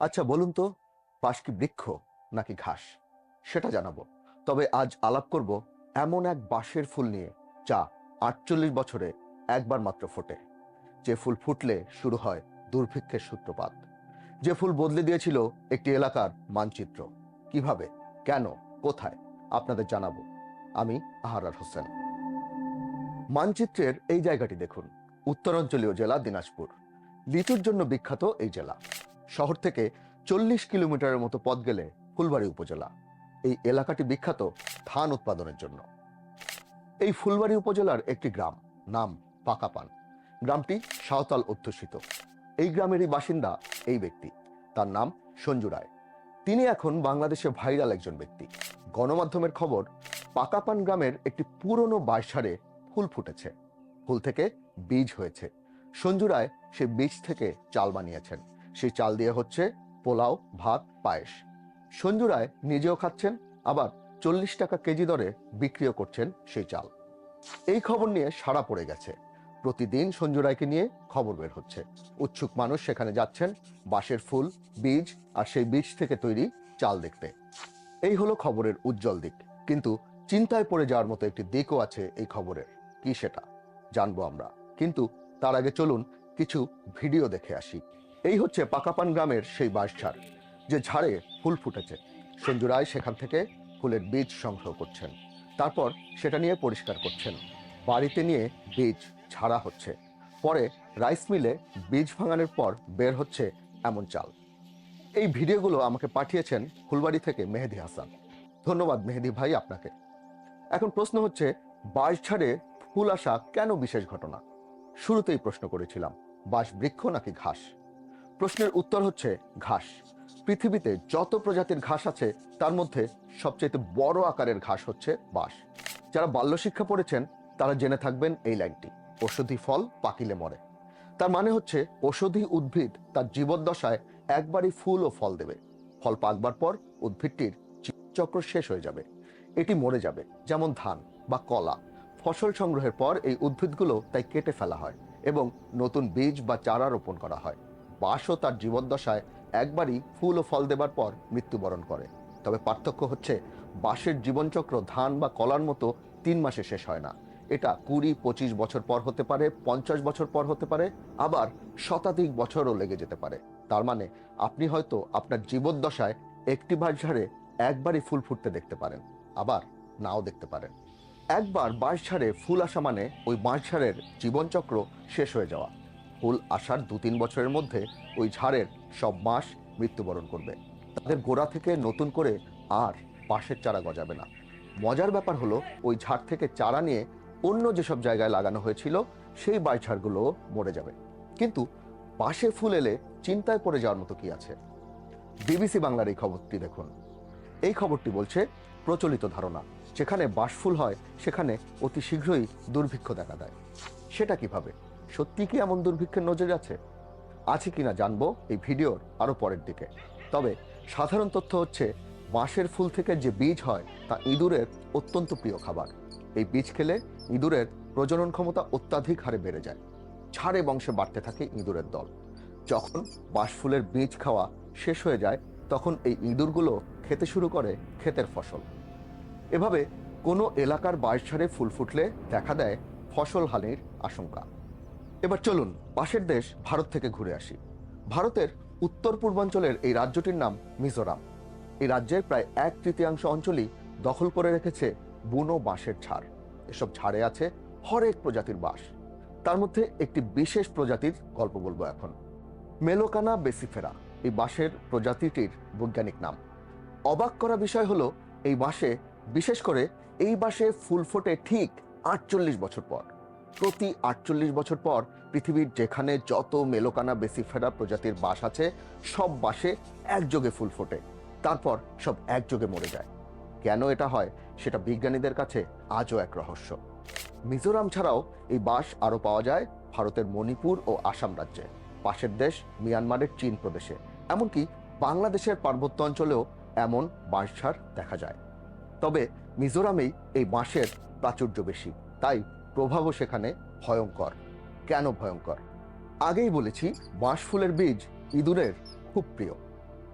আচ্ছা বলুন তো বাঁশ কি বৃক্ষ নাকি ঘাস? সেটা জানাব। তবে আজ আলাপ করব এমন এক বাঁশের ফুল নিয়ে, যা আটচল্লিশ বছরে একবার মাত্র ফোটে। যে ফুল ফুটলে শুরু হয় দুর্ভিক্ষের সূত্রপাত। যে ফুল বদলে দিয়েছিল একটি এলাকার মানচিত্র। কীভাবে? কেন? কোথায়? আপনাদের জানাব। আমি আহারার হোসেন। মানচিত্রের এই জায়গাটি দেখুন। উত্তরাঞ্চলীয় জেলা দিনাজপুর। লিচুর জন্য বিখ্যাত এই জেলা। শহর থেকে চল্লিশ কিলোমিটারের মতো পথ গেলে ফুলবাড়ি উপজেলা। এই এলাকাটি বিখ্যাত ধান উৎপাদনের জন্য। এই ফুলবাড়ি উপজেলার একটি গ্রাম, নাম পাকাপান। গ্রামটি সাঁওতাল অধ্যুষিত। এই গ্রামেরই বাসিন্দা এই ব্যক্তি। তার নাম সঞ্জু রায়। তিনি এখন বাংলাদেশে ভাইরাল একজন ব্যক্তি। গণমাধ্যমের খবর, পাকাপান গ্রামের একটি পুরনো বাঁশঝাড়ে ফুল ফুটেছে। ফুল থেকে বীজ হয়েছে। সঞ্জু রায় সেই বীজ থেকে চাল বানিয়েছেন। সেই চাল দিয়ে হচ্ছে পোলাও, ভাত, পায়েস। সঞ্জু রায় নিজেও খাচ্ছেন, আবার চল্লিশ টাকা কেজি দরে বিক্রিও করছেন সেই চাল। এই খবর নিয়ে সাড়া পড়ে গেছে। প্রতিদিন সঞ্জু রায়কে নিয়ে খবর বের হচ্ছে। উৎসুক মানুষ সেখানে যাচ্ছেন, বাঁশের ফুল, বীজ আর সেই বীজ থেকে তৈরি চাল দেখতে। এই হলো খবরের উজ্জ্বল দিক। কিন্তু চিন্তায় পড়ে যাওয়ার মতো একটি দিকও আছে এই খবরের কি সেটা? জানব আমরা। কিন্তু তার আগে চলুন কিছু ভিডিও দেখে আসি। এই হচ্ছে পাকাপান গ্রামের সেই বাঁশঝাড়, যে ঝাড়ে ফুল ফুটেছে। সঞ্জু রায় সেখান থেকে ফুলের বীজ সংগ্রহ করছেন। তারপর সেটা নিয়ে পরিষ্কার করছেন। বাড়িতে নিয়ে বীজ ছাড়া হচ্ছে। পরে রাইস মিলে বীজ ভাঙানোর পর বের হচ্ছে এমন চাল। এই ভিডিওগুলো আমাকে পাঠিয়েছেন ফুলবাড়ি থেকে মেহেদি হাসান। ধন্যবাদ মেহেদি ভাই আপনাকে। এখন প্রশ্ন হচ্ছে বাঁশ বাঁশঝাড়ে ফুল আসা কেন বিশেষ ঘটনা? শুরুতেই প্রশ্ন করেছিলাম বাঁশ বৃক্ষ নাকি ঘাস? প্রশ্নের উত্তর হচ্ছে ঘাস। পৃথিবীতে যত প্রজাতির ঘাস আছে, তার মধ্যে সবচেয়ে বড় আকারের ঘাস হচ্ছে বাঁশ। যারা বাল্য শিক্ষা পড়েছেন, তারা জেনে থাকবেন এই লাইনটি ঔষধি ফল পাকিলে মরে। তার মানে হচ্ছে ঔষধি উদ্ভিদ তার জীবদ্দশায় একবারই ফুল ও ফল দেবে। ফল পাকবার পর উদ্ভিদটির চক্র শেষ হয়ে যাবে। এটি মরে যাবে, যেমন ধান বা কলা। ফসল সংগ্রহের পর এই উদ্ভিদগুলো তাই কেটে ফেলা হয় এবং নতুন বীজ বা চারা রোপণ করা হয়। বাঁশও তার জীবদ্দশায় একবারই ফুল ও ফল দেবার পর মৃত্যুবরণ করে। তবে পার্থক্য হচ্ছে, বাঁশের জীবনচক্র ধান বা কলার মতো তিন মাসে শেষ হয় না। এটা কুড়ি, পঁচিশ বছর পর হতে পারে, পঞ্চাশ বছর পর হতে পারে, আবার শতাধিক বছরও লেগে যেতে পারে। তার মানে আপনি হয়তো আপনার জীবদ্দশায় একটি বাঁশঝাড়ে একবারই ফুল ফুটতে দেখতে পারেন, আবার নাও দেখতে পারেন। একবার বাঁশঝাড়ে ফুল আসা মানে ওই বাঁশঝাড়ের জীবনচক্র শেষ হয়ে যাওয়া। ফুল আসার দু তিন বছরের মধ্যে ওই ঝাড়ের সব মাস মৃত্যুবরণ করবে। তাদের গোড়া থেকে নতুন করে আর বাঁশের চারা গজাবে না। মজার ব্যাপার হলো, ওই ঝাড় থেকে চারা নিয়ে অন্য যেসব জায়গায় লাগানো হয়েছিল, সেই বাঁশ ঝাড়গুলো মরে যাবে। কিন্তু বাঁশে ফুল এলে চিন্তায় পড়ে যাওয়ার মতো কি আছে? বিবিসি বাংলার এই খবরটি দেখুন। এই খবরটি বলছে, প্রচলিত ধারণা, যেখানে বাঁশফুল হয়, সেখানে অতি শীঘ্রই দুর্ভিক্ষ দেখা দেয়। সেটা কীভাবে? সত্যি কি এমন দুর্ভিক্ষের নজরে আছে? আছে কিনা জানব এই ভিডিওর আরও পরের দিকে। তবে সাধারণ তথ্য হচ্ছে, বাঁশের ফুল থেকে যে বীজ হয়, তা ইঁদুরের অত্যন্ত প্রিয় খাবার। এই বীজ খেলে ইঁদুরের প্রজনন ক্ষমতা অত্যাধিক হারে বেড়ে যায়। ছাড়ে বংশে বাড়তে থাকে ইঁদুরের দল। যখন বাঁশফুলের বীজ খাওয়া শেষ হয়ে যায়, তখন এই ইঁদুরগুলো খেতে শুরু করে ক্ষেতের ফসল। এভাবে কোনো এলাকার বাঁশঝাড়ে ফুল ফুটলে দেখা দেয় ফসল হানির আশঙ্কা। এবার চলুন পাশের দেশ ভারত থেকে ঘুরে আসি। ভারতের উত্তর পূর্বাঞ্চলের এই রাজ্যটির নাম মিজোরাম। এই রাজ্যের প্রায় এক তৃতীয়াংশ অঞ্চলই দখল করে রেখেছে বুনো বাঁশের ঝাড় এসব ঝাড়ে আছে হরেক প্রজাতির বাঁশ। তার মধ্যে একটি বিশেষ প্রজাতির গল্প বলব এখন। মেলোকানা বেসিফেরা, এই বাঁশের প্রজাতিটির বৈজ্ঞানিক নাম। অবাক করা বিষয় হলো, এই বাঁশে বিশেষ করে এই বাঁশে ফুল ফোটে ঠিক আটচল্লিশ বছর পর। প্রতি আটচল্লিশ বছর পর পৃথিবীর যেখানে যত মেলোকানা বেসিফেরা প্রজাতির বাঁশ আছে, সব বাঁশে একযোগে ফুল ফোটে। তারপর সব একযোগে মরে যায়। কেন এটা হয় সেটা বিজ্ঞানীদের কাছে আজও এক রহস্য। মিজোরাম ছাড়াও এই বাঁশ আরও পাওয়া যায় ভারতের মণিপুর ও আসাম রাজ্যে। পাশের দেশ মিয়ানমারের চীন প্রদেশে। এমনকি বাংলাদেশের পার্বত্য অঞ্চলেও এমন বাঁশঝাড় দেখা যায়। তবে মিজোরামেই এই বাঁশের প্রাচুর্য বেশি। তাই প্রভাবও সেখানে ভয়ঙ্কর। কেন ভয়ঙ্কর? আগেই বলেছি বাঁশ ফুলের বীজ ইঁদুরের খুব প্রিয়।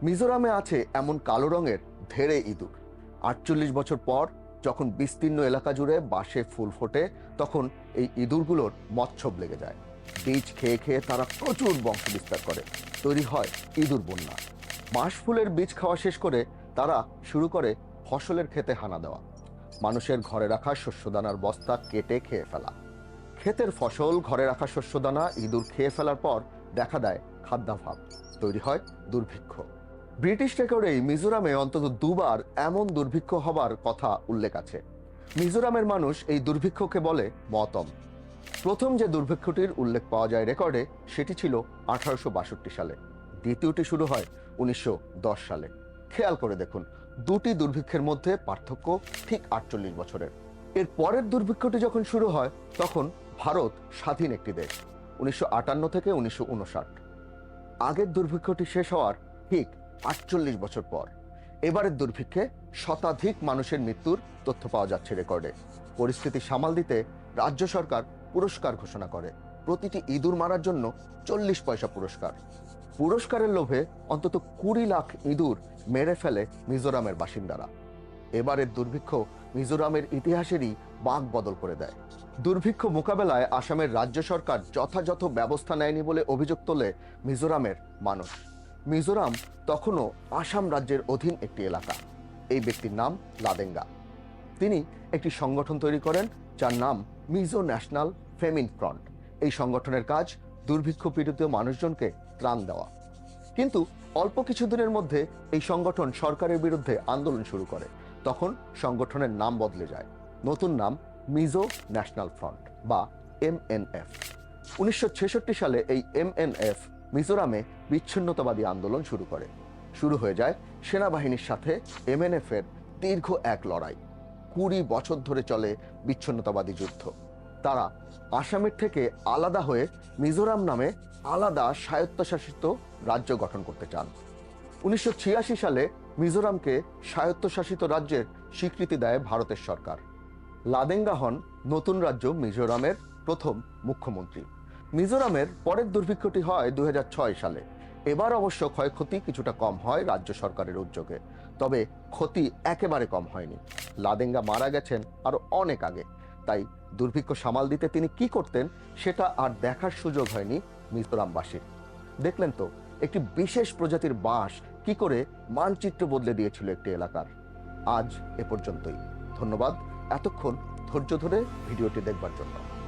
মিজোরামে আছে এমন কালো রঙের ধেড়ে ইঁদুর। আটচল্লিশ বছর পর যখন বিস্তীর্ণ এলাকা জুড়ে বাঁশে ফুল ফোটে, তখন এই ইঁদুরগুলোর মচ্ছব লেগে যায়। বীজ খেয়ে খেয়ে তারা প্রচুর বংশ বিস্তার করে। তৈরি হয় ইঁদুর বন্যা। বাঁশ ফুলের বীজ খাওয়া শেষ করে তারা শুরু করে ফসলের খেতে হানা দেওয়া। মানুষের ঘরে রাখা শস্যদানার বস্তা কেটে খেয়ে ফেলা। ক্ষেতের ফসল ঘরে রাখা শস্যদানা ইঁদুর খেয়ে ফেলার পর দেখা দেয় খাদ্যাভাব, তৈরি হয় দুর্ভিক্ষ। ব্রিটিশ রেকর্ডেই মিজোরামে অন্তত দুবার এমন দুর্ভিক্ষ হবার কথা উল্লেখ আছে। মিজোরামের মানুষ এই দুর্ভিক্ষকে বলে মতম। প্রথম যে দুর্ভিক্ষটির উল্লেখ পাওয়া যায় রেকর্ডে, সেটি ছিল আঠারোশো বাষট্টি সালে। দ্বিতীয়টি শুরু হয় উনিশশো দশ সালে। খেয়াল করে দেখুন দুটি দুর্ভিক্ষের মধ্যে পার্থক্য ঠিক আটচল্লিশ বছরের। এর পরের দুর্ভিক্ষটি যখন শুরু হয়, তখন ভারত স্বাধীন একটি দেশ, উনিশশো আটান্ন থেকে উনিশশো উনষাট। আগের দুর্ভিক্ষটি শেষ হওয়ার ঠিক আটচল্লিশ বছর পর। এবারের দুর্ভিক্ষে শতাধিক মানুষের মৃত্যুর তথ্য পাওয়া যাচ্ছে রেকর্ডে। পরিস্থিতি সামাল দিতে রাজ্য সরকার পুরস্কার ঘোষণা করে। প্রতিটি ইঁদুর মারার জন্য চল্লিশ পয়সা পুরস্কার। পুরস্কারের লোভে অন্তত কুড়ি লাখ ইঁদুর মেরে ফেলে মিজোরামের বাসিন্দারা। এবারের দুর্ভিক্ষ মিজোরামের ইতিহাসেরই বাঁক বদল করে দেয়। দুর্ভিক্ষ মোকাবেলায় আসামের রাজ্য সরকার যথাযথ ব্যবস্থা নেয়নি বলে অভিযোগ তোলে মিজোরামের মানুষ। মিজোরাম তখনও আসাম রাজ্যের অধীন একটি এলাকা। এই ব্যক্তির নাম লাদেঙ্গা। তিনি একটি সংগঠন তৈরি করেন যার নাম মিজো ন্যাশনাল ফেমিন ফ্রন্ট। এই সংগঠনের কাজ দুর্ভিক্ষ পীড়িত মানুষজনকে ত্রাণ দেওয়া। কিন্তু অল্প কিছুদিনের মধ্যে এই সংগঠন সরকারের বিরুদ্ধে আন্দোলন শুরু করে। তখন সংগঠনের নাম বদলে যায়। নতুন নাম মিজো ন্যাশনাল ফ্রন্ট বা এমএনএফ। উনিশশো ছেষট্টি সালে এই এমএনএফ মিজোরামে বিচ্ছিন্নতাবাদী আন্দোলন শুরু করে। শুরু হয়ে যায় সেনাবাহিনীর সাথে এমএনএফ এর দীর্ঘ এক লড়াই। কুড়ি বছর ধরে চলে বিচ্ছিন্নতাবাদী যুদ্ধ। তারা আসামের থেকে আলাদা হয়ে মিজোরাম নামে আলাদা স্বায়ত্তশাসিত রাজ্য গঠন করতে চান। উনিশশো ছিয়াশি সালে মিজোরামকে স্বায়ত্তশাসিত রাজ্যের স্বীকৃতি দেয় ভারতের সরকার। লাদেঙ্গা হন নতুন রাজ্য মিজোরামের প্রথম মুখ্যমন্ত্রী। মিজোরামের পরের দুর্ভিক্ষটি হয় দুই হাজার ছয় সালে। এবার অবশ্য ক্ষয়ক্ষতি কিছুটা কম হয় রাজ্য সরকারের উদ্যোগে, তবে ক্ষতি একেবারে কম হয়নি। লাদেঙ্গা মারা গেছেন আরও অনেক আগে, তাই দুর্ভিক্ষ সামাল দিতে তিনি কি করতেন সেটা আর দেখার সুযোগ হয়নি মিজোরামবাসীর দেখলেন তো, একটি বিশেষ প্রজাতির বাঁশ কি করে মানচিত্র বদলে দিয়েছিল একটি এলাকার। আজ এ পর্যন্তই। ধন্যবাদ। এতক্ষণ ধৈর্য ধরে ভিডিওটি দেখবার জন্য।